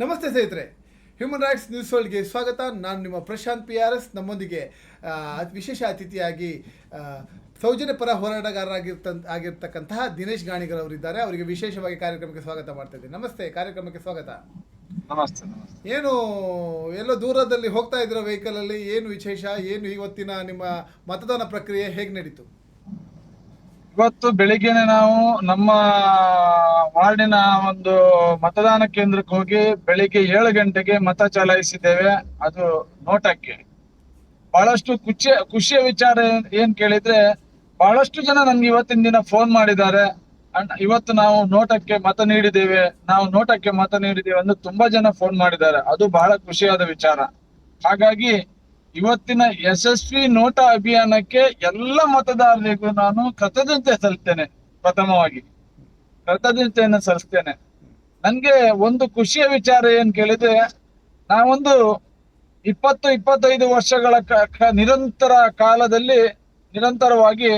ನಮಸ್ತೆ ಸ್ನೇಹಿತರೆ. Human rights news ವರ್ಲ್ಡ್ಗೆ ಸ್ವಾಗತ. ನಾನು ನಿಮ್ಮ ಪ್ರಶಾಂತ್ ಪಿ ಆರ್ ಎಸ್ ನಮ್ಮೊಂದಿಗೆ ವಿಶೇಷ ಅತಿಥಿಯಾಗಿ ಸೌಜನ್ಯ ಪರ ಹೋರಾಟಗಾರರಾಗಿರ್ತ ಆಗಿರ್ತಕ್ಕಂತಹ ದಿನೇಶ್ ಗಾಣಿಗರ್ ಅವರಿದ್ದಾರೆ. ಅವರಿಗೆ ವಿಶೇಷವಾಗಿ ಕಾರ್ಯಕ್ರಮಕ್ಕೆ ಸ್ವಾಗತ ಮಾಡ್ತಾ ಇದ್ದೀನಿ. ನಮಸ್ತೆ. ಕಾರ್ಯಕ್ರಮಕ್ಕೆ ಸ್ವಾಗತ. ನಮಸ್ತೆ ನಮಸ್ತೆ. ಏನು ಎಲ್ಲೋ ದೂರದಲ್ಲಿ ಹೋಗ್ತಾ ಇದ್ದೀರಾ ವೆಹಿಕಲಲ್ಲಿ ಏನು ವಿಶೇಷ? ಏನು ಇವತ್ತಿನ ನಿಮ್ಮ ಮತದಾನ ಪ್ರಕ್ರಿಯೆ ಹೇಗೆ ನಡೀತು? ಇವತ್ತು ಬೆಳಿಗ್ಗೆನೆ ನಾವು ನಮ್ಮ ವಾರ್ಡಿನ ಒಂದು ಮತದಾನ ಕೇಂದ್ರಕ್ಕೆ ಹೋಗಿ ಬೆಳಿಗ್ಗೆ ಏಳು ಗಂಟೆಗೆ ಮತ ಚಲಾಯಿಸಿದ್ದೇವೆ. ಅದು ನೋಟಕ್ಕೆ. ಬಹಳಷ್ಟು ಖುಷಿಯ ಖುಷಿಯ ವಿಚಾರ ಏನ್- ಏನ್ ಕೇಳಿದ್ರೆ, ಬಹಳಷ್ಟು ಜನ ನನ್ಗೆ ಇವತ್ತಿನ ದಿನ ಫೋನ್ ಮಾಡಿದ್ದಾರೆ. ಅಂಡ್ ಇವತ್ತು ನಾವು ನೋಟಕ್ಕೆ ಮತ ನೀಡಿದ್ದೇವೆ. ನಾವು ನೋಟಕ್ಕೆ ಮತ ನೀಡಿದ್ದೇವೆ ಅಂದ್ರೆ ತುಂಬಾ ಜನ ಫೋನ್ ಮಾಡಿದ್ದಾರೆ. ಅದು ಬಹಳ ಖುಷಿಯಾದ ವಿಚಾರ. ಹಾಗಾಗಿ ಇವತ್ತಿನ ಯಶಸ್ವಿ ನೋಟ ಅಭಿಯಾನಕ್ಕೆ ಎಲ್ಲ ಮತದಾರರಿಗೂ ನಾನು ಕೃತಜ್ಞತೆ ಸಲ್ತೇನೆ ಪ್ರಥಮವಾಗಿ. ಕೃತಜ್ಞತೆಯನ್ನು ಸಲ್ಲಿಸ್ತೇನೆ. ನನ್ಗೆ ಒಂದು ಖುಷಿಯ ವಿಚಾರ ಏನ್ ಕೇಳಿದ್ರೆ, ನಾವೊಂದು ಇಪ್ಪತ್ತು, ಇಪ್ಪತ್ತೈದು ವರ್ಷಗಳ ನಿರಂತರ ಕಾಲದಲ್ಲಿ ನಿರಂತರವಾಗಿ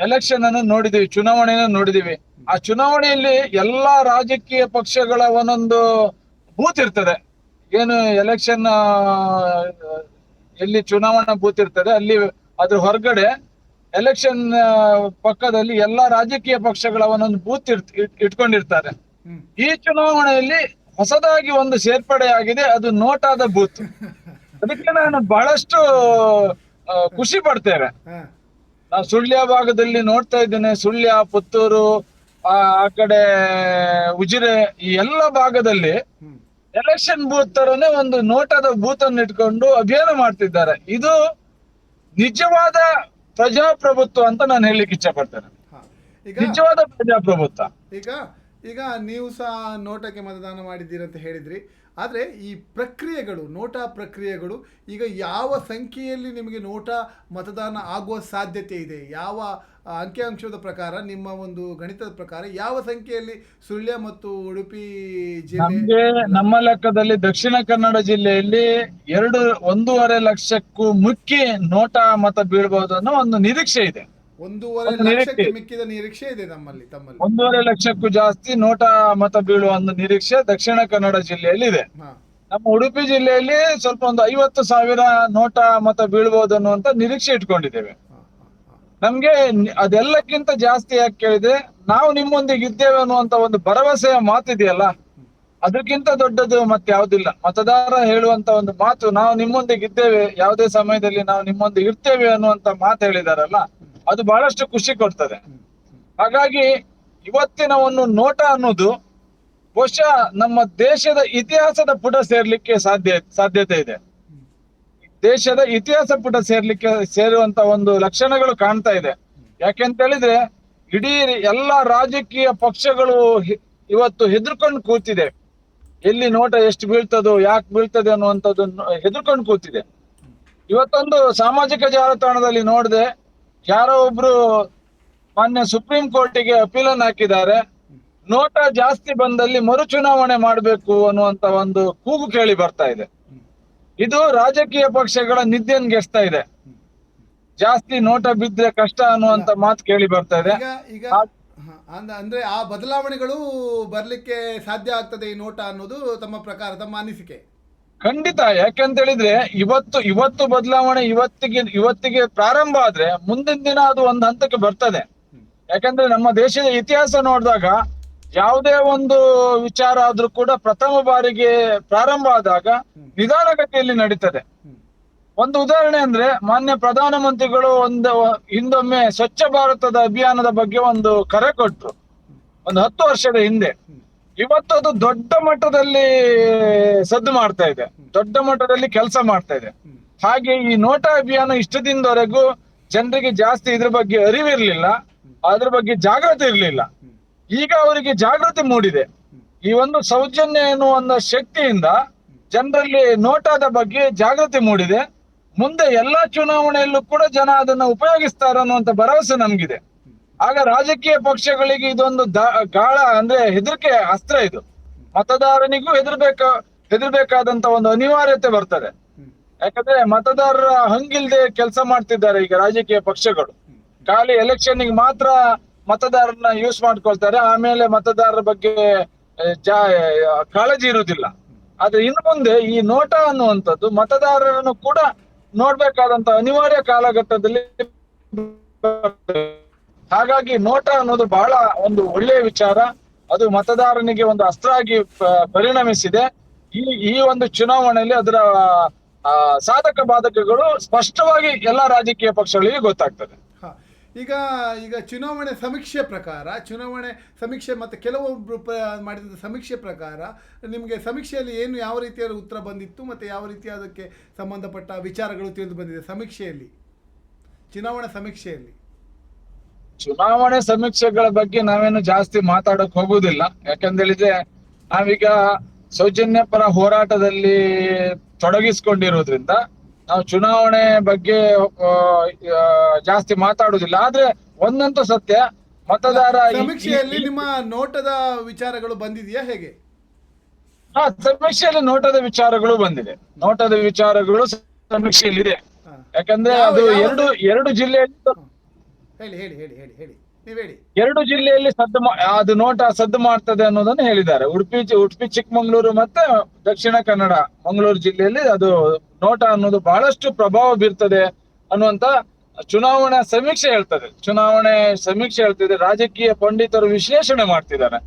ಎಲೆಕ್ಷನ್ ಅನ್ನು ನೋಡಿದೀವಿ, ಚುನಾವಣೆಯನ್ನು ನೋಡಿದೀವಿ. ಆ ಚುನಾವಣೆಯಲ್ಲಿ ಎಲ್ಲಾ ರಾಜಕೀಯ ಪಕ್ಷಗಳ ಒಂದೊಂದು ಬೂತ್ ಇರ್ತದೆ. ಏನು ಎಲೆಕ್ಷನ್ ಎಲ್ಲಿ ಚುನಾವಣಾ ಬೂತ್ ಇರ್ತದೆ ಅಲ್ಲಿ ಅದ್ರ ಹೊರಗಡೆ ಎಲೆಕ್ಷನ್ ಪಕ್ಕದಲ್ಲಿ ಎಲ್ಲಾ ರಾಜಕೀಯ ಪಕ್ಷಗಳ ಒಂದೊಂದು ಬೂತ್ ಇಟ್ ಇಟ್- ಇಟ್ಕೊಂಡಿರ್ತಾರೆ. ಈ ಚುನಾವಣೆಯಲ್ಲಿ ಹೊಸದಾಗಿ ಒಂದು ಸೇರ್ಪಡೆ ಆಗಿದೆ ಅದು ನೋಟಾದ ಬೂತ್. ಅದಕ್ಕೆ ನಾನು ಬಹಳಷ್ಟು ಖುಷಿ ಪಡ್ತೇವೆ. ನಾನು ನಾವು ಸುಳ್ಯ ಭಾಗದಲ್ಲಿ ನೋಡ್ತಾ ಇದ್ದೇನೆ ಸುಳ್ಯ ಪುತ್ತೂರು ಆ ಕಡೆ ಉಜಿರೆ ಈ ಎಲ್ಲ ಭಾಗದಲ್ಲಿ ಎಲೆಕ್ಷನ್ ಬೂತ್ ತರನೇ ಒಂದು ನೋಟದ ಬೂತ್ ಅನ್ನು ಇಟ್ಕೊಂಡು ಅಭಿಯಾನ ಮಾಡ್ತಿದ್ದಾರೆ. ಇದು ನಿಜವಾದ ಪ್ರಜಾಪ್ರಭುತ್ವ ಅಂತ ನಾನು ಹೇಳಲಿಕ್ಕೆ ಇಚ್ಛೆ ಪಡ್ತೇನೆ ನಿಜವಾದ ಪ್ರಜಾಪ್ರಭುತ್ವ. ಈಗ ಈಗ ನೀವು ಸಹ ನೋಟಕ್ಕೆ ಮತದಾನ ಮಾಡಿದ್ದೀರಿ ಅಂತ ಹೇಳಿದ್ರಿ. ಆದರೆ ಈ ಪ್ರಕ್ರಿಯೆಗಳು, ನೋಟಾ ಪ್ರಕ್ರಿಯೆಗಳು, ಈಗ ಯಾವ ಸಂಖ್ಯೆಯಲ್ಲಿ ನಿಮಗೆ ನೋಟಾ ಮತದಾನ ಆಗುವ ಸಾಧ್ಯತೆ ಇದೆ? ಯಾವ ಅಂಕಿಅಂಶದ ಪ್ರಕಾರ, ನಿಮ್ಮ ಒಂದು ಗಣಿತದ ಪ್ರಕಾರ ಯಾವ ಸಂಖ್ಯೆಯಲ್ಲಿ ಸುಳ್ಯ ಮತ್ತು ಉಡುಪಿ ಜಿಲ್ಲೆ ನಮ್ಮ ಲೆಕ್ಕದಲ್ಲಿ ದಕ್ಷಿಣ ಕನ್ನಡ ಜಿಲ್ಲೆಯಲ್ಲಿ ಎರಡು, ಒಂದೂವರೆ ಲಕ್ಷಕ್ಕೂ ಮುಖ್ಯ ನೋಟಾ ಮತ ಬೀಳ್ಬಹುದು ಅನ್ನೋ ಒಂದು ನಿರೀಕ್ಷೆ ಇದೆ. ಒಂದೂವರೆ ಒಂದು ಲಕ್ಷಕ್ಕೆ. ಮಿಕ್ಕಿದ ನಿರೀಕ್ಷೆ ಇದೆ ನಮ್ಮಲ್ಲಿ ತಮ್ಮಲ್ಲಿ. ಒಂದೂವರೆ ಲಕ್ಷಕ್ಕೂ ಜಾಸ್ತಿ ನೋಟ ಮತ ಬೀಳುವ ಒಂದು ನಿರೀಕ್ಷೆ ದಕ್ಷಿಣ ಕನ್ನಡ ಜಿಲ್ಲೆಯಲ್ಲಿ ಇದೆ. ನಮ್ಮ ಉಡುಪಿ ಜಿಲ್ಲೆಯಲ್ಲಿ ಸ್ವಲ್ಪ ಒಂದು ಐವತ್ತು ಸಾವಿರ ನೋಟ ಮತ ಬೀಳ್ಬಹುದು ಅನ್ನುವಂತ ನಿರೀಕ್ಷೆ ಇಟ್ಕೊಂಡಿದ್ದೇವೆ. ನಮ್ಗೆ ಅದೆಲ್ಲಕ್ಕಿಂತ ಜಾಸ್ತಿ ಯಾಕೆ ಕೇಳಿದೆ ನಾವು ನಿಮ್ಮೊಂದಿಗೆ ಇದ್ದೇವೆ ಅನ್ನುವಂತ ಒಂದು ಭರವಸೆಯ ಮಾತಿದೆಯಲ್ಲ ಅದಕ್ಕಿಂತ ದೊಡ್ಡದು ಮತ್ತೆ ಯಾವ್ದಿಲ್ಲ. ಮತದಾರ ಹೇಳುವಂತ ಒಂದು ಮಾತು ನಾವು ನಿಮ್ಮೊಂದಿಗೆ ಇದ್ದೇವೆ ಯಾವುದೇ ಸಮಯದಲ್ಲಿ ನಾವು ನಿಮ್ಮೊಂದಿಗೆ ಇರ್ತೇವೆ ಅನ್ನುವಂತ ಮಾತು ಹೇಳಿದಾರಲ್ಲ ಅದು ಬಹಳಷ್ಟು ಖುಷಿ ಕೊಡ್ತದೆ. ಹಾಗಾಗಿ ಇವತ್ತಿನ ಒಂದು ನೋಟ ಅನ್ನೋದು ಬಹುಶಃ ನಮ್ಮ ದೇಶದ ಇತಿಹಾಸದ ಪುಟ ಸೇರ್ಲಿಕ್ಕೆ ಸಾಧ್ಯ, ಸಾಧ್ಯತೆ ಇದೆ. ದೇಶದ ಇತಿಹಾಸ ಪುಟ ಸೇರ್ಲಿಕ್ಕೆ, ಸೇರುವಂತ ಒಂದು ಲಕ್ಷಣಗಳು ಕಾಣ್ತಾ ಇದೆ. ಯಾಕೆಂತ ಹೇಳಿದ್ರೆ ಇಡೀ ಎಲ್ಲಾ ರಾಜಕೀಯ ಪಕ್ಷಗಳು ಇವತ್ತು ಹೆದರ್ಕೊಂಡು ಕೂತಿದೆ. ಎಲ್ಲಿ ನೋಟ ಎಷ್ಟು ಬೀಳ್ತದೋ, ಯಾಕೆ ಬೀಳ್ತದೆ ಅನ್ನುವಂಥದ್ದು ಹೆದರ್ಕೊಂಡು ಕೂತಿದೆ. ಇವತ್ತೊಂದು ಸಾಮಾಜಿಕ ಜಾಲತಾಣದಲ್ಲಿ ನೋಡಿದೆ ಯಾರೋ ಒಬ್ರು ಮಾನ್ಯ ಸುಪ್ರೀಂ ಕೋರ್ಟಿಗೆ ಅಪೀಲನ್ನು ಹಾಕಿದ್ದಾರೆ. ನೋಟ ಜಾಸ್ತಿ ಬಂದಲ್ಲಿ ಮರು ಚುನಾವಣೆ ಮಾಡಬೇಕು ಅನ್ನುವಂತ ಒಂದು ಕೂಗು ಕೇಳಿ ಬರ್ತಾ ಇದೆ. ಇದು ರಾಜಕೀಯ ಪಕ್ಷಗಳ ನಿದ್ದೆನ್ಗೆಸ್ತಾ ಇದೆ. ಜಾಸ್ತಿ ನೋಟ ಬಿದ್ರೆ ಕಷ್ಟ ಅನ್ನುವಂತ ಮಾತು ಕೇಳಿ ಬರ್ತಾ ಇದೆ. ಈಗ ಅಂದ್ರೆ ಆ ಬದಲಾವಣೆಗಳು ಬರ್ಲಿಕ್ಕೆ ಸಾಧ್ಯ ಆಗ್ತದೆ ಈ ನೋಟ ಅನ್ನೋದು ತಮ್ಮ ಪ್ರಕಾರ ತಮ್ಮ ಅನಿಸಿಕೆ. ಖಂಡಿತ. ಯಾಕೆಂತ ಹೇಳಿದ್ರೆ ಇವತ್ತು ಇವತ್ತು ಬದಲಾವಣೆ ಇವತ್ತಿಗೆ ಇವತ್ತಿಗೆ ಪ್ರಾರಂಭ ಆದ್ರೆ ಮುಂದಿನ ದಿನ ಅದು ಒಂದು ಹಂತಕ್ಕೆ ಬರ್ತದೆ. ಯಾಕಂದ್ರೆ ನಮ್ಮ ದೇಶದ ಇತಿಹಾಸ ನೋಡಿದಾಗ ಯಾವುದೇ ಒಂದು ವಿಚಾರ ಆದ್ರೂ ಕೂಡ ಪ್ರಥಮ ಬಾರಿಗೆ ಪ್ರಾರಂಭ ಆದಾಗ ನಿಧಾನಗತಿಯಲ್ಲಿ ನಡೀತದೆ. ಒಂದು ಉದಾಹರಣೆ ಅಂದ್ರೆ ಮಾನ್ಯ ಪ್ರಧಾನಮಂತ್ರಿಗಳು ಒಂದು ಹಿಂದೊಮ್ಮೆ ಸ್ವಚ್ಛ ಭಾರತದ ಅಭಿಯಾನದ ಬಗ್ಗೆ ಒಂದು ಕರೆ ಕೊಟ್ಟರು ಒಂದು ಹತ್ತು ವರ್ಷದ ಹಿಂದೆ. ಇವತ್ತು ಅದು ದೊಡ್ಡ ಮಟ್ಟದಲ್ಲಿ ಸದ್ದು ಮಾಡ್ತಾ ಇದೆ. ದೊಡ್ಡ ಮಟ್ಟದಲ್ಲಿ ಕೆಲಸ ಮಾಡ್ತಾ ಇದೆ. ಹಾಗೆ ಈ ನೋಟಾ ಅಭಿಯಾನ ಇಷ್ಟು ದಿನದವರೆಗೂ ಜನರಿಗೆ ಜಾಸ್ತಿ ಇದ್ರ ಬಗ್ಗೆ ಅರಿವಿರ್ಲಿಲ್ಲ. ಅದ್ರ ಬಗ್ಗೆ ಜಾಗೃತಿ ಇರ್ಲಿಲ್ಲ. ಈಗ ಅವರಿಗೆ ಜಾಗೃತಿ ಮೂಡಿದೆ. ಈ ಒಂದು ಸೌಜನ್ಯ ಎನ್ನುವ ಒಂದು ಶಕ್ತಿಯಿಂದ ಜನರಲ್ಲಿ ನೋಟಾದ ಬಗ್ಗೆ ಜಾಗೃತಿ ಮೂಡಿದೆ. ಮುಂದೆ ಎಲ್ಲಾ ಚುನಾವಣೆಯಲ್ಲೂ ಕೂಡ ಜನ ಅದನ್ನ ಉಪಯೋಗಿಸ್ತಾರ ಅನ್ನುವಂತ ಭರವಸೆ ನಮ್ಗಿದೆ. ಆಗ ರಾಜಕೀಯ ಪಕ್ಷಗಳಿಗೆ ಇದೊಂದು ಗಾಳ ಅಂದ್ರೆ ಹೆದರಿಕೆ ಅಸ್ತ್ರ ಇದು. ಮತದಾರನಿಗೂ ಹೆದರ್ಬೇಕ, ಹೆದರ್ಬೇಕಾದಂತ ಒಂದು ಅನಿವಾರ್ಯತೆ ಬರ್ತದೆ. ಯಾಕಂದ್ರೆ ಮತದಾರರ ಹಂಗಿಲ್ದೆ ಕೆಲಸ ಮಾಡ್ತಿದ್ದಾರೆ ಈಗ ರಾಜಕೀಯ ಪಕ್ಷಗಳು. ಖಾಲಿ ಎಲೆಕ್ಷನ್ ಮಾತ್ರ ಮತದಾರರನ್ನ ಯೂಸ್ ಮಾಡ್ಕೊಳ್ತಾರೆ, ಆಮೇಲೆ ಮತದಾರರ ಬಗ್ಗೆ ಕಾಳಜಿ ಇರುವುದಿಲ್ಲ. ಆದ್ರೆ ಇನ್ನು ಮುಂದೆ ಈ ನೋಟ ಅನ್ನುವಂಥದ್ದು ಮತದಾರರನ್ನು ಕೂಡ ನೋಡ್ಬೇಕಾದಂತ ಅನಿವಾರ್ಯ ಕಾಲಘಟ್ಟದಲ್ಲಿ ಹಾಗಾಗಿ ನೋಟ ಅನ್ನೋದು ಬಹಳ ಒಂದು ಒಳ್ಳೆಯ ವಿಚಾರ. ಅದು ಮತದಾರನಿಗೆ ಒಂದು ಅಸ್ತ್ರ ಆಗಿ ಪರಿಣಮಿಸಿದೆ. ಈ ಈ ಒಂದು ಚುನಾವಣೆಯಲ್ಲಿ ಅದರ ಸಾಧಕ ಬಾಧಕಗಳು ಸ್ಪಷ್ಟವಾಗಿ ಎಲ್ಲಾ ರಾಜಕೀಯ ಪಕ್ಷಗಳಿಗೆ ಗೊತ್ತಾಗ್ತದೆ. ಈಗ ಈಗ ಚುನಾವಣೆ ಸಮೀಕ್ಷೆ ಪ್ರಕಾರ, ಚುನಾವಣೆ ಸಮೀಕ್ಷೆ ಮತ್ತು ಕೆಲವೊಬ್ಬರು ಮಾಡಿದ ಸಮೀಕ್ಷೆ ಪ್ರಕಾರ, ನಿಮಗೆ ಸಮೀಕ್ಷೆಯಲ್ಲಿ ಏನು ಯಾವ ರೀತಿಯಾದ ಉತ್ತರ ಬಂದಿತ್ತು ಮತ್ತು ಯಾವ ರೀತಿ ಅದಕ್ಕೆ ಸಂಬಂಧಪಟ್ಟ ವಿಚಾರಗಳು ತಿಳಿದು ಬಂದಿದೆ ಸಮೀಕ್ಷೆಯಲ್ಲಿ? ಚುನಾವಣಾ ಸಮೀಕ್ಷೆಯಲ್ಲಿ. ಚುನಾವಣೆ ಸಮೀಕ್ಷೆಗಳ ಬಗ್ಗೆ ನಾವೇನು ಜಾಸ್ತಿ ಮಾತಾಡಕ್ ಹೋಗುದಿಲ್ಲ. ಯಾಕಂದೇಳಿದ್ರೆ ನಾವೀಗ ಸೌಜನ್ಯ ಪರ ಹೋರಾಟದಲ್ಲಿ ತೊಡಗಿಸ್ಕೊಂಡಿರೋದ್ರಿಂದ ನಾವು ಚುನಾವಣೆ ಬಗ್ಗೆ ಜಾಸ್ತಿ ಮಾತಾಡುದಿಲ್ಲ. ಆದ್ರೆ ಒಂದಂತೂ ಸತ್ಯ ಮತದಾರ ಸಮೀಕ್ಷೆಯಲ್ಲಿ ನಿಮ್ಮ ನೋಟದ ವಿಚಾರಗಳು ಬಂದಿದೆಯಾ ಹೇಗೆ? ಹಾ ಸಮೀಕ್ಷೆಯಲ್ಲಿ ನೋಟದ ವಿಚಾರಗಳು ಬಂದಿದೆ. ನೋಟದ ವಿಚಾರಗಳು ಸಮೀಕ್ಷೆಯಲ್ಲಿದೆ. ಯಾಕಂದ್ರೆ ಅದು ಎರಡು ಎರಡು ಜಿಲ್ಲೆಯಲ್ಲಿ ಹೇಳಿ ಹೇಳಿ ಹೇಳಿ ಹೇಳಿ ಎರಡು ಜಿಲ್ಲೆಯಲ್ಲಿ ಸದ್ದು ಅದು ನೋಟ ಸದ್ದು ಮಾಡ್ತದೆ ಅನ್ನೋದನ್ನು ಹೇಳಿದ್ದಾರೆ. ಉಡುಪಿ ಜಿ- ಉಡುಪಿ, ಚಿಕ್ಕಮಂಗ್ಳೂರು ಮತ್ತೆ ದಕ್ಷಿಣ ಕನ್ನಡ ಮಂಗಳೂರು ಜಿಲ್ಲೆಯಲ್ಲಿ ಅದು ನೋಟ ಅನ್ನೋದು ಬಹಳಷ್ಟು ಪ್ರಭಾವ ಬೀರ್ತದೆ ಅನ್ನುವಂತ ಚುನಾವಣಾ ಸಮೀಕ್ಷೆ ಹೇಳ್ತದೆ. ಚುನಾವಣೆ ಸಮೀಕ್ಷೆ ಹೇಳ್ತಿದೆ. ರಾಜಕೀಯ ಪಂಡಿತರು ವಿಶ್ಲೇಷಣೆ ಮಾಡ್ತಿದ್ದಾರೆ.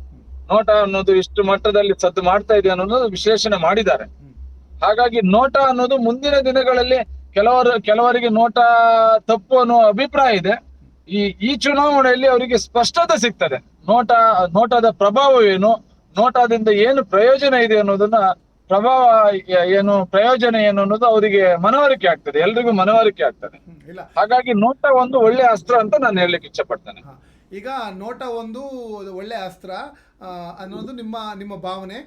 ನೋಟ ಅನ್ನೋದು ಇಷ್ಟು ಮಟ್ಟದಲ್ಲಿ ಸದ್ದು ಮಾಡ್ತಾ ಇದೆ ಅನ್ನೋದು ವಿಶ್ಲೇಷಣೆ ಮಾಡಿದ್ದಾರೆ. ಹಾಗಾಗಿ ನೋಟ ಅನ್ನೋದು ಮುಂದಿನ ದಿನಗಳಲ್ಲಿ ಕೆಲವರು ಕೆಲವರಿಗೆ ನೋಟ ತಪ್ಪು ಅನ್ನೋ ಅಭಿಪ್ರಾಯ ಇದೆ. ಈ ಈ ಚುನಾವಣೆಯಲ್ಲಿ ಅವರಿಗೆ ಸ್ಪಷ್ಟತೆ ಸಿಗ್ತದೆ. ನೋಟ ನೋಟದ ಪ್ರಭಾವ ಏನು ನೋಟದಿಂದ ಏನು ಪ್ರಯೋಜನ ಇದೆ ಅನ್ನೋದನ್ನ ಪ್ರಭಾವ ಏನು ಪ್ರಯೋಜನ ಏನು ಅನ್ನೋದು ಅವರಿಗೆ ಮನವರಿಕೆ ಆಗ್ತದೆ. ಎಲ್ರಿಗೂ ಮನವರಿಕೆ ಆಗ್ತದೆ. ಇಲ್ಲ. ಹಾಗಾಗಿ ನೋಟ ಒಂದು ಒಳ್ಳೆ ಅಸ್ತ್ರ ಅಂತ ನಾನು ಹೇಳಲಿಕ್ಕೆ ಇಚ್ಛಪಡ್ತೇನೆ. ಈಗ ನೋಟ ಒಂದು ಒಳ್ಳೆ ಅಸ್ತ್ರ ಅನ್ನೋದು ನಿಮ್ಮ ನಿಮ್ಮ ಭಾವನೆ.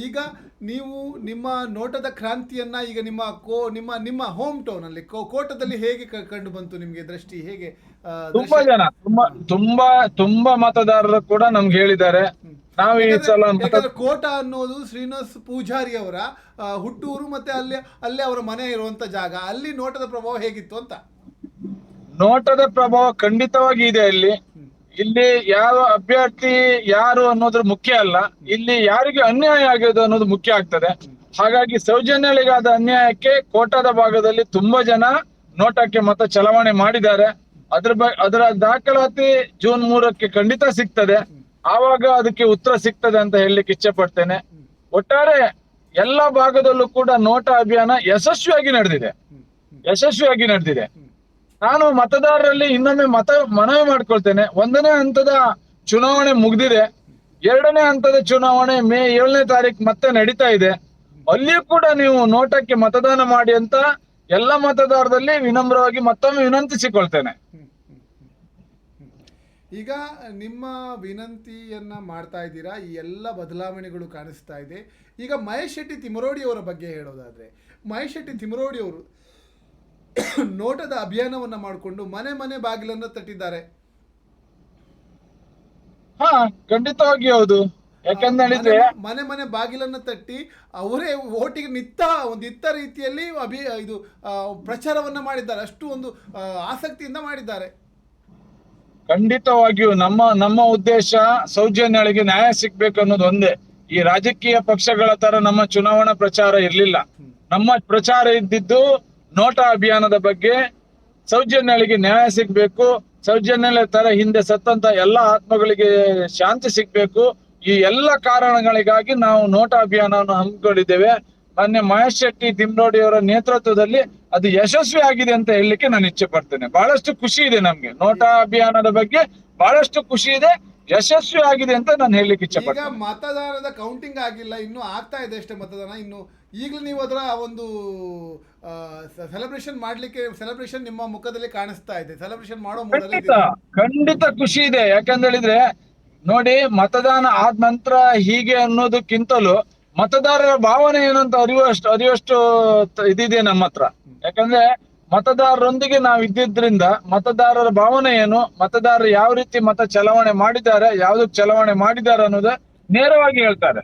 ಈಗ ನೀವು ನಿಮ್ಮ ನೋಟದ ಕ್ರಾಂತಿಯನ್ನ ಈಗ ನಿಮ್ಮ ಕೋ ನಿಮ್ಮ ನಿಮ್ಮ ಹೋಮ್ ಟೌನ್ ಅಲ್ಲಿ ಕೋ- ಕೋಟದಲ್ಲಿ ಹೇಗೆ ಕಂಡು ಬಂತು ನಿಮಗೆ ದೃಷ್ಟಿ? ಹೇಗೆ ತುಂಬಾ ಜನ ತುಂಬಾ ತುಂಬಾ ತುಂಬಾ ಮತದಾರರು ಕೂಡ ನಮ್ಗೆ ಹೇಳಿದ್ದಾರೆ. ನಾವು ಈ ಸಲ ಕೋಟ ಅನ್ನೋದು ಶ್ರೀನಿವಾಸ್ ಪೂಜಾರಿ ಅವರ ಹುಟ್ಟೂರು ಮತ್ತೆ ಅಲ್ಲಿ ಅಲ್ಲಿ ಅವರ ಮನೆ ಇರುವಂತ ಜಾಗ. ಅಲ್ಲಿ ನೋಟದ ಪ್ರಭಾವ ಹೇಗಿತ್ತು ಅಂತ? ನೋಟದ ಪ್ರಭಾವ ಖಂಡಿತವಾಗಿ ಇದೆ ಅಲ್ಲಿ. ಇಲ್ಲಿ ಯಾವ ಅಭ್ಯರ್ಥಿ ಯಾರು ಅನ್ನೋದ್ರ ಮುಖ್ಯ ಅಲ್ಲ. ಇಲ್ಲಿ ಯಾರಿಗೆ ಅನ್ಯಾಯ ಆಗೋದು ಅನ್ನೋದು ಮುಖ್ಯ ಆಗ್ತದೆ. ಹಾಗಾಗಿ ಸೌಜನ್ಯಗಳಿಗಾದ ಅನ್ಯಾಯಕ್ಕೆ ಕೋಟಾದ ಭಾಗದಲ್ಲಿ ತುಂಬಾ ಜನ ನೋಟಕ್ಕೆ ಮತ ಚಲಾವಣೆ ಮಾಡಿದ್ದಾರೆ. ಅದ್ರ ಬ, ಅದರ ದಾಖಲಾತಿ ಜೂನ್ ಮೂರಕ್ಕೆ ಖಂಡಿತ ಸಿಗ್ತದೆ. ಆವಾಗ ಅದಕ್ಕೆ ಉತ್ತರ ಸಿಗ್ತದೆ ಅಂತ ಹೇಳಲಿಕ್ಕೆ ಇಚ್ಛೆ ಪಡ್ತೇನೆ ಒಟ್ಟಾರೆ ಎಲ್ಲ ಭಾಗದಲ್ಲೂ ಕೂಡ ನೋಟಾ ಅಭಿಯಾನ ಯಶಸ್ವಿಯಾಗಿ ನಡೆದಿದೆ. ಯಶಸ್ವಿಯಾಗಿ ನಡೆದಿದೆ. ನಾನು ಮತದಾರರಲ್ಲಿ ಇನ್ನೊಮ್ಮೆ ಮತ, ಮನವಿ ಮಾಡ್ಕೊಳ್ತೇನೆ. ಒಂದನೇ ಹಂತದ ಚುನಾವಣೆ ಮುಗ್ದಿದೆ. ಎರಡನೇ ಹಂತದ ಚುನಾವಣೆ ಮೇ ಏಳನೇ ತಾರೀಕು ಮತ್ತೆ ನಡೀತಾ ಇದೆ. ಅಲ್ಲಿಯೂ ಕೂಡ ನೀವು ನೋಟಕ್ಕೆ ಮತದಾನ ಮಾಡಿ ಅಂತ ಎಲ್ಲ ಮತದಾರರಲ್ಲಿ ವಿನಮ್ರವಾಗಿ ಮತ್ತೊಮ್ಮೆ ವಿನಂತಿಸಿಕೊಳ್ತೇನೆ. ಈಗ ನಿಮ್ಮ ವಿನಂತಿಯನ್ನ ಮಾಡ್ತಾ ಇದ್ದೀರಾ? ಈ ಎಲ್ಲ ಬದಲಾವಣೆಗಳು ಕಾಣಿಸ್ತಾ ಇದೆ. ಈಗ ಮಹೇಶ್ ಶೆಟ್ಟಿ ತಿಮರೋಡಿ ಅವರ ಬಗ್ಗೆ ಹೇಳೋದಾದ್ರೆ, ಮಹೇಶ್ ಶೆಟ್ಟಿ ತಿಮರೋಡಿ ಅವರು ನೋಟದ ಅಭಿಯಾನವನ್ನ ಮಾಡಿಕೊಂಡು ಮನೆ ಮನೆ ಬಾಗಿಲನ್ನು ತಟ್ಟಿದ್ದಾರೆ. ಹಾ ಖಂಡಿತವಾಗಿ ಹೌದು. ಯಾಕಂತ ಹೇಳಿದ್ರೆ ಮನೆ- ಮನೆ ಬಾಗಿಲನ್ನ ತಟ್ಟಿ ಅವರೇ ಓಟಿಗೆ ನಿತ್ತ ಒಂದು ಇತ್ತ ರೀತಿಯಲ್ಲಿ ಅಭಿ ಇದು ಪ್ರಚಾರವನ್ನ ಮಾಡಿದ್ದಾರೆ. ಅಷ್ಟು ಒಂದು ಆಸಕ್ತಿಯಿಂದ ಮಾಡಿದ್ದಾರೆ. ಖಂಡಿತವಾಗಿಯೂ ನಮ್ಮ ನಮ್ಮ ಉದ್ದೇಶ ಸೌಜನ್ಯಗಳಿಗೆ ನ್ಯಾಯ ಸಿಗ್ಬೇಕು ಅನ್ನೋದು ಒಂದೇ. ಈ ರಾಜಕೀಯ ಪಕ್ಷಗಳ ತರ ನಮ್ಮ ಚುನಾವಣಾ ಪ್ರಚಾರ ಇರ್ಲಿಲ್ಲ. ನಮ್ಮ ಪ್ರಚಾರ ಇದ್ದಿದ್ದು ನೋಟಾ ಅಭಿಯಾನದ ಬಗ್ಗೆ ಸೌಜನ್ಯಗಳಿಗೆ ನ್ಯಾಯ ಸಿಗ್ಬೇಕು. ಸೌಜನ್ಯ ತರ ಹಿಂದೆ ಸತ್ತಂತ ಎಲ್ಲ ಆತ್ಮಗಳಿಗೆ ಶಾಂತಿ ಸಿಗ್ಬೇಕು. ಈ ಎಲ್ಲ ಕಾರಣಗಳಿಗಾಗಿ ನಾವು ನೋಟಾ ಅಭಿಯಾನವನ್ನು ಹಮ್ಮಿಕೊಂಡಿದ್ದೇವೆ. ಮೊನ್ನೆ ಮಹೇಶ್ ಶೆಟ್ಟಿ ತಿಮ್ರೋಡಿ ಅವರ ನೇತೃತ್ವದಲ್ಲಿ ಅದು ಯಶಸ್ವಿ ಆಗಿದೆ ಅಂತ ಹೇಳಲಿಕ್ಕೆ ನಾನು ಇಚ್ಛೆ ಪಡ್ತೇನೆ. ಬಹಳಷ್ಟು ಖುಷಿ ಇದೆ ನಮ್ಗೆ. ನೋಟಾ ಅಭಿಯಾನದ ಬಗ್ಗೆ ಬಹಳಷ್ಟು ಖುಷಿ ಇದೆ. ಯಶಸ್ವಿ ಆಗಿದೆ ಅಂತ ನಾನು ಹೇಳಲಿಕ್ಕೆ ಇಚ್ಛೆ ಪಡ್ತೇನೆ. ಮತದಾನದ ಕೌಂಟಿಂಗ್ ಆಗಿಲ್ಲ. ಇನ್ನು ಆಗ್ತಾ ಇದೆ ಅಷ್ಟೇ ಮತದಾನ. ಇನ್ನು ಈಗಲೂ ನೀವು ಅದರ ಒಂದು ಸೆಲೆಬ್ರೇಷನ್ ಮಾಡ್ಲಿಕ್ಕೆ ಸೆಲೆಬ್ರೇಷನ್ ನಿಮ್ಮ ಮುಖದಲ್ಲಿ ಕಾಣಿಸ್ತಾ ಇದೆ. ಸೆಲೆಬ್ರೇಷನ್ ಮಾಡೋ ಖಂಡಿತ ಖಂಡಿತ ಖುಷಿ ಇದೆ. ಯಾಕಂತ ಹೇಳಿದ್ರೆ ನೋಡಿ ಮತದಾನ ಆದ ನಂತರ ಹೀಗೆ ಅನ್ನೋದಕ್ಕಿಂತಲೂ ಮತದಾರರ ಭಾವನೆ ಏನಂತ ಅರಿಯುವಷ್ಟು ಅರಿಯುವಷ್ಟು ಇದಿದೆ ನಮ್ಮ ಹತ್ರ. ಯಾಕಂದ್ರೆ ಮತದಾರರೊಂದಿಗೆ ನಾವು ಇದ್ದಿದ್ರಿಂದ ಮತದಾರರ ಭಾವನೆ ಏನು ಮತದಾರರು ಯಾವ ರೀತಿ ಮತ ಚಲಾವಣೆ ಮಾಡಿದ್ದಾರೆ ಯಾವ್ದಕ್ ಚಲಾವಣೆ ಮಾಡಿದ್ದಾರೆ ಅನ್ನೋದು ನೇರವಾಗಿ ಹೇಳ್ತಾರೆ.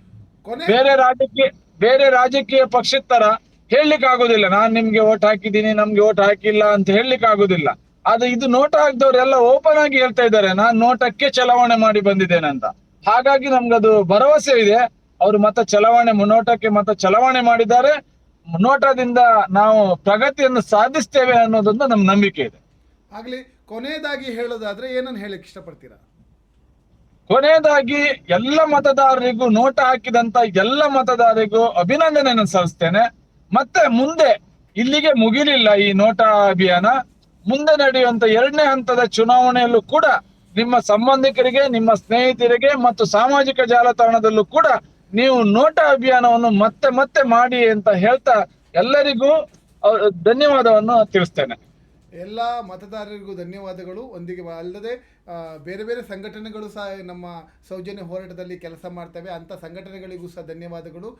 ಬೇರೆ ರಾಜಕೀಯ ಬೇರೆ ರಾಜಕೀಯ ಪಕ್ಷದ ತರ ಹೇಳಲಿಕ್ಕೆ ಆಗೋದಿಲ್ಲ ನಾನ್ ನಿಮ್ಗೆ ಓಟ್ ಹಾಕಿದ್ದೀನಿ ನಮ್ಗೆ ಓಟ್ ಹಾಕಿಲ್ಲ ಅಂತ ಹೇಳಲಿಕ್ಕೆ ಆಗೋದಿಲ್ಲ ಆದ್ರೆ ಇದು ನೋಟ ಹಾಕ್ದವ್ರೆಲ್ಲ ಓಪನ್ ಆಗಿ ಹೇಳ್ತಾ ಇದ್ದಾರೆ. ನಾನ್ ನೋಟಕ್ಕೆ ಚಲಾವಣೆ ಮಾಡಿ ಬಂದಿದ್ದೇನೆ ಅಂತ ಹಾಗಾಗಿ ನಮ್ಗದು ಭರವಸೆ ಇದೆ. ಅವರು ಮತ ಚಲಾವಣೆ ಮುನ್ನೋಟಕ್ಕೆ ಮತ ಚಲಾವಣೆ ಮಾಡಿದ್ದಾರೆ. ನೋಟದಿಂದ ನಾವು ಪ್ರಗತಿಯನ್ನು ಸಾಧಿಸ್ತೇವೆ ಅನ್ನೋದೊಂದು ನಮ್ಮ ನಂಬಿಕೆ ಇದೆ. ಆಗ್ಲಿ ಕೊನೆಯದಾಗಿ ಹೇಳೋದಾದ್ರೆ ಏನನ್ನು ಹೇಳಕ್ಕೆ ಇಷ್ಟಪಡ್ತೀರಾ? ಕೊನೆಯದಾಗಿ ಎಲ್ಲ ಮತದಾರರಿಗೂ ನೋಟ ಹಾಕಿದಂತ ಎಲ್ಲ ಮತದಾರರಿಗೂ ಅಭಿನಂದನೆಯನ್ನು ಸಲ್ಲಿಸ್ತೇನೆ. ಮತ್ತೆ ಮುಂದೆ, ಇಲ್ಲಿಗೆ ಮುಗಿಲಿಲ್ಲ ಈ ನೋಟಾ ಅಭಿಯಾನ. ಮುಂದೆ ನಡೆಯುವಂತ ಎರಡನೇ ಹಂತದ ಚುನಾವಣೆಯಲ್ಲೂ ಕೂಡ ನಿಮ್ಮ ಸಂಬಂಧಿಕರಿಗೆ, ನಿಮ್ಮ ಸ್ನೇಹಿತರಿಗೆ ಮತ್ತು ಸಾಮಾಜಿಕ ಜಾಲತಾಣದಲ್ಲೂ ಕೂಡ ನೀವು ನೋಟಾ ಅಭಿಯಾನವನ್ನು ಮತ್ತೆ ಮತ್ತೆ ಮಾಡಿ ಅಂತ ಹೇಳ್ತಾ ಎಲ್ಲರಿಗೂ ಧನ್ಯವಾದವನ್ನು ತಿಳಿಸ್ತೇನೆ. ಎಲ್ಲ ಮತದಾರರಿಗೂ ಧನ್ಯವಾದಗಳು. ಒಂದಿಗೆ ಅಲ್ಲದೆ ಬೇರೆ ಬೇರೆ ಸಂಘಟನೆಗಳು ಸಹ ನಮ್ಮ ಸೌಜನ್ಯ ಹೋರಾಟದಲ್ಲಿ ಕೆಲಸ ಮಾಡ್ತವೆ. ಅಂತ ಸಂಘಟನೆಗಳಿಗೂ ಸಹ ಧನ್ಯವಾದಗಳು.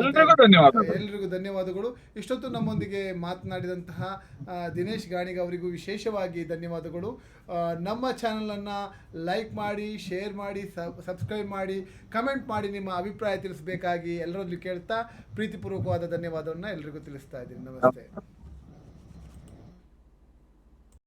ಎಲ್ಲರಿಗೂ ಎಲ್ರಿಗೂ ಧನ್ಯವಾದಗಳು. ಇಷ್ಟೊತ್ತು ನಮ್ಮೊಂದಿಗೆ ಮಾತನಾಡಿದಂತಹ ದಿನೇಶ್ ಗಾಣಿಗ ಅವರಿಗೂ ವಿಶೇಷವಾಗಿ ಧನ್ಯವಾದಗಳು. ನಮ್ಮ ನಮ್ಮ ಚಾನಲನ್ನು ಲೈಕ್ ಮಾಡಿ ಶೇರ್ ಮಾಡಿ ಸಬ್ಸ್ಕ್ರೈಬ್ ಮಾಡಿ ಕಮೆಂಟ್ ಮಾಡಿ ನಿಮ್ಮ ಅಭಿಪ್ರಾಯ ತಿಳಿಸಬೇಕಾಗಿ ಎಲ್ಲರಲ್ಲಿ ಕೇಳ್ತಾ ಪ್ರೀತಿಪೂರ್ವಕವಾದ ಧನ್ಯವಾದವನ್ನು ಎಲ್ರಿಗೂ ತಿಳಿಸ್ತಾ ಇದ್ದೀನಿ. ನಮಸ್ತೆ.